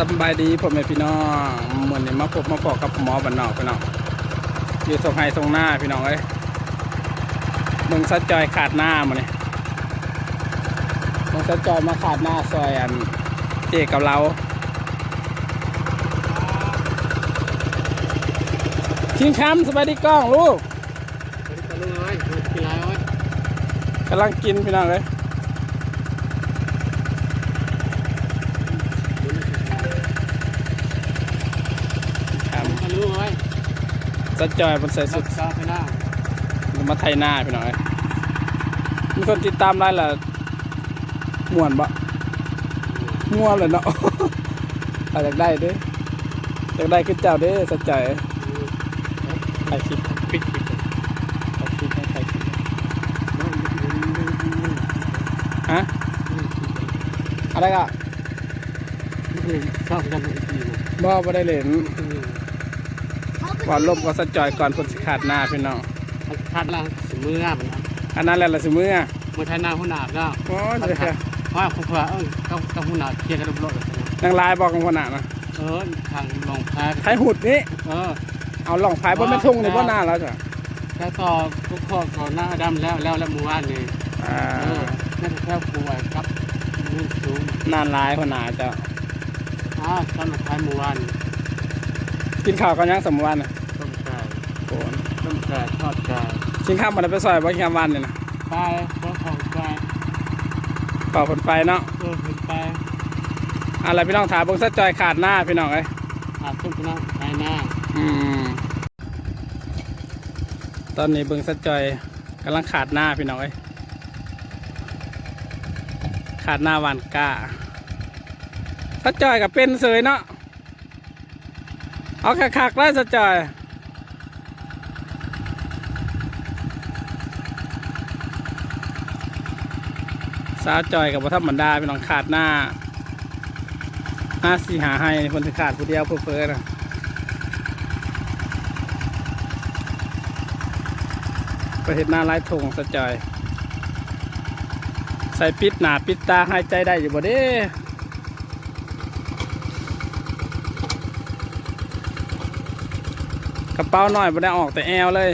สำบายดีพ่อแม่พี่น้องเหมือนนี้มาพบมาพอกับหมอบันนอกพี่น้องอยู่ตรงไฮตรงหน้าพี่น้องเอ้ยมึงสัดจอยขาดหน้ามาเนี่ยมึงสัดจอยมาขาดหน้าซอยอันเจกับเราชิงช้ำสบายดีกล้องลูกกำลังกินพี่น้องเลยครับ สัดจอยมันใส่สุดมาไทยหน้าพี่น้อยมีคนติดตามได้ละม่วนบะม่วนเลยเนาะถ้าอยากได้เด้ออยากได้ขึ้นเจ้าเด้อสนใจถ่ายคลิปปิดคลิปถ่ายคลิปให้ถ่ายคลิปฮะอะไรก็ชอบกันอีกทีบ่บ่ได้เล่น ก่อนลบก็สนจอยก่อนฝนสิขาดหน้าพี่น้องคัดละสมือมันอันนั้นแหละละสิมือมือไทยนาหุ่นหนาก็โอ้ยเดี๋ยวว่าคุณพระเออก็ก็หุ่นหนาเคลียร์กันรอบๆนางลายบอกกับคนหนานะเออทางลงแพ้ไทยหุดนี้เออเอาหล่องพายบนแม่ทุ่งนี่บ่หน้าแล้วจ้ะแค่ต่อทุกข้อก่อนหน้าดำแล้วแล้วแล้วมือว่านนี่อ่าเออนั่นแค่ป่วยครับนี่สูงนานหลายคนหนาจ้ะอ่าตอนท้ายมือว่าน กินข้าวกันยังสมวันน่ะต้มไก่โอ้ยต้มไก่ทอดไก่กินข้าวมันไปซอยบ่กินข้าววันนี่นะไปเพราะของไก่เป่าผลไปเนาะเออขึ้นไปอะไรพี่น้องถามเบิ่งซะจอยขาดหน้าพี่น้องเอ้ยอาต้มกระน้ำไทยหน้าอืมตอนนี้เบิ่งซะจอยกำลังขาดหน้าพี่น้องเอ้ยขาดหน้าหวานกล้าซะจอยกับเป็นเสยเนาะ เอาคักๆแล้วซะจอยสาวจอยกับวัฒนบรรดาพี่น้องขาดหน้าห้าสี่หาให้คนที่ขาดผู้เดียวเพื่อเพื่อนะประเทศหน้าไร้ทงสาวจอย ใส่ปิดหนาปิดตาหายใจได้อยู่บ่เด้ ระเป๋าหน่อยบ่ได้ออกแต่แอวเลย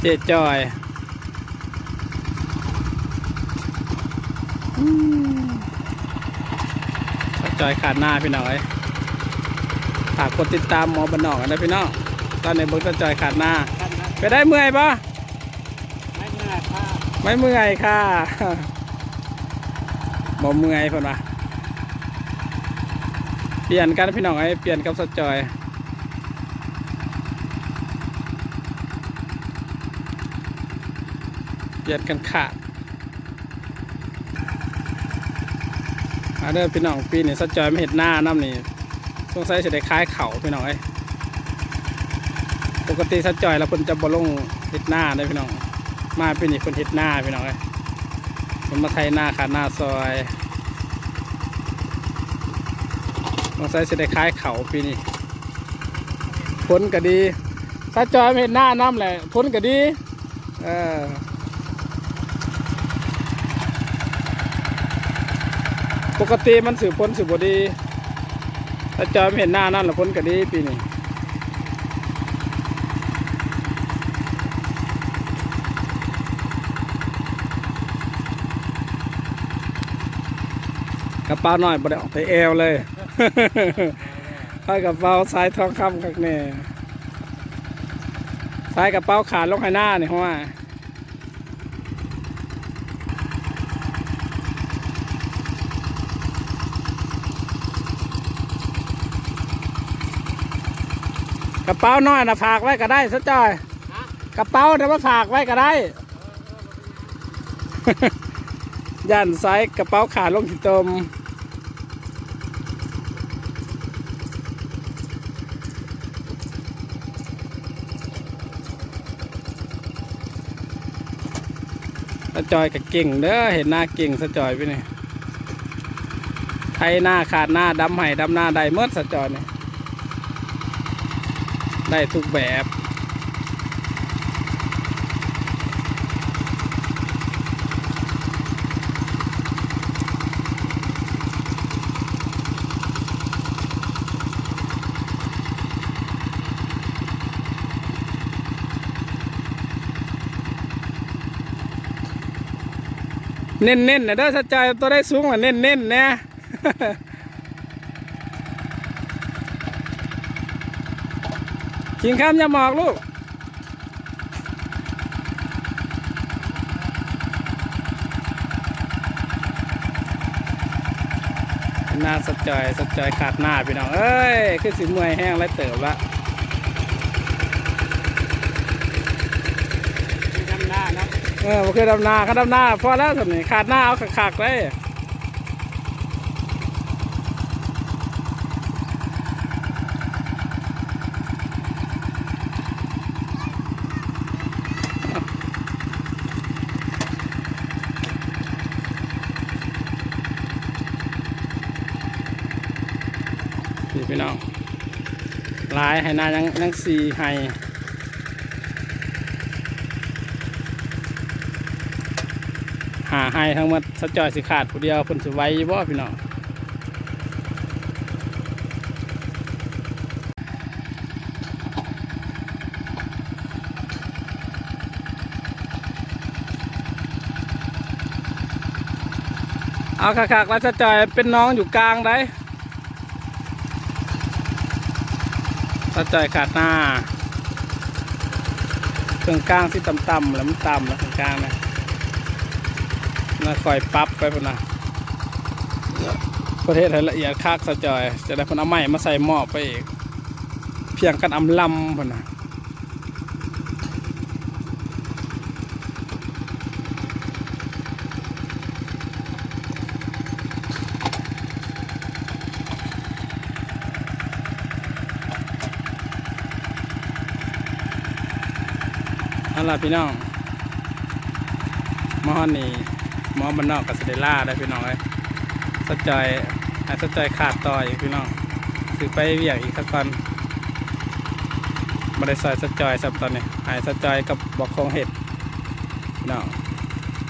เจ๊จอยจอยขาดหน้าพี่น้อยฝากกดติดตามหมอบันนอกนะพี่น้องตอนนี้เบิกจะจอยขาดหน้า ไปได้เมื่อยปะไม่เหนื่อยค่ะไม่เมื่อยค่ะบ่เมื่อยเพิ่นว่าเปลี่ยนกันพี่น้องเอ้ยเปลี่ยนกับสจอย เปลี่ยนกันขาดอาเด้อพี่น้องปีนี้สจอยไม่เห็นหน้าน้ำนี่สงสัยจะได้คล้ายเขาพี่น้องเอ้ปกติสจอยแล้วเพิ่นจะบ่ลงเห็ดหน้าได้พี่น้อง มาปีนี้เพิ่นเห็ดหน้าพี่น้องเอ้ยเพิ่นมาไทยหน้าขาดหน้าซอยสงสัยจะได้คล้ายเขาปีนี้ผลก็ดีสจอยไม่เห็นหน้าน้ำแหละผลก็ดี เออ กติมันสืบพ้นสืบบดีถ้าจอยไม่เห็นหน้านั่นละพ้นก็ดีปีนี้กระเป๋าหน่อยบ่ได้ออกไปแอวเลยให้กระเป๋าสายทองคำคักแน่สายกระเป๋าขาดลงให้หน้านี่เพราะว่า กระเป๋าน้อยนะฝากไว้ก็ได้สะจอยฮะกระเป๋าเดี๋ยวมาฝากไว้ก็ได้ ย่านไซส์กระเป๋าขาลงที่ตมสะจอยกับเก่งเด้อเห็นหน้าเก่งสะจอยไปนี่ไทยหน้าขาดหน้าดำไห้ดำหน้าได้เมื่อสะจอยนี่ ได้ทุกแบบเน้นๆนะเด้อสัจใจตัวได้สูงกว่าเน้นๆนะ กินข้ามอยาหมอกลูก หน้าสะจอยสะจอยขาดหน้าพี่น้อง เอ้ย คือสิมวยแห้งไรเติบละที่ทำหน้าเนาะเออบ่เคยดำนาเขาดำนาพอแล้วสำนี่ขาดหน้าเอาขาดๆเลย ลายให้นายังยังสีให้หาให้ทั้งหมดสะจอยสิขาดผู้เดียวเพิ่นสิไว้บ่พี่น้องเอาคักๆแล้วสะจอยเป็นน้องอยู่กลางได้ สะจอยขาดหน้าเครื่องกลางที่ต่ำๆแล้วมันต่ำแล้วเครื่องกลางนะน่าคอยปั๊บไปพุ่นนะประเทศให้ละเอียดคักสะจอย จะได้เพนเอาไม้มาใส่หม้อไปอีก เพียงกันอำลำพุ่นนะ เอาล่ะพี่น้องมอนี่มอบันนอกกับสเดล่าได้พี่น้องเลยสะจอยให้สะจอยขาดต่ออีกพี่น้องสือไปเวียกอีกสักก่อนมาได้ซอยสะจอยสับตอนนี้ให้สะจอยกับบอกคงเห็ดพี่น้อง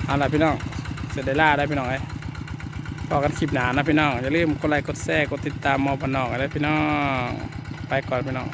เอาละพี่น้องสเดล่าได้พี่น้องเลยพอกันคลิปหนานะพี่น้องอย่าลืมกดไลค์กดแชร์กดติดตามมอบันนอกอะไรพี่น้องไปก่อนพี่น้อง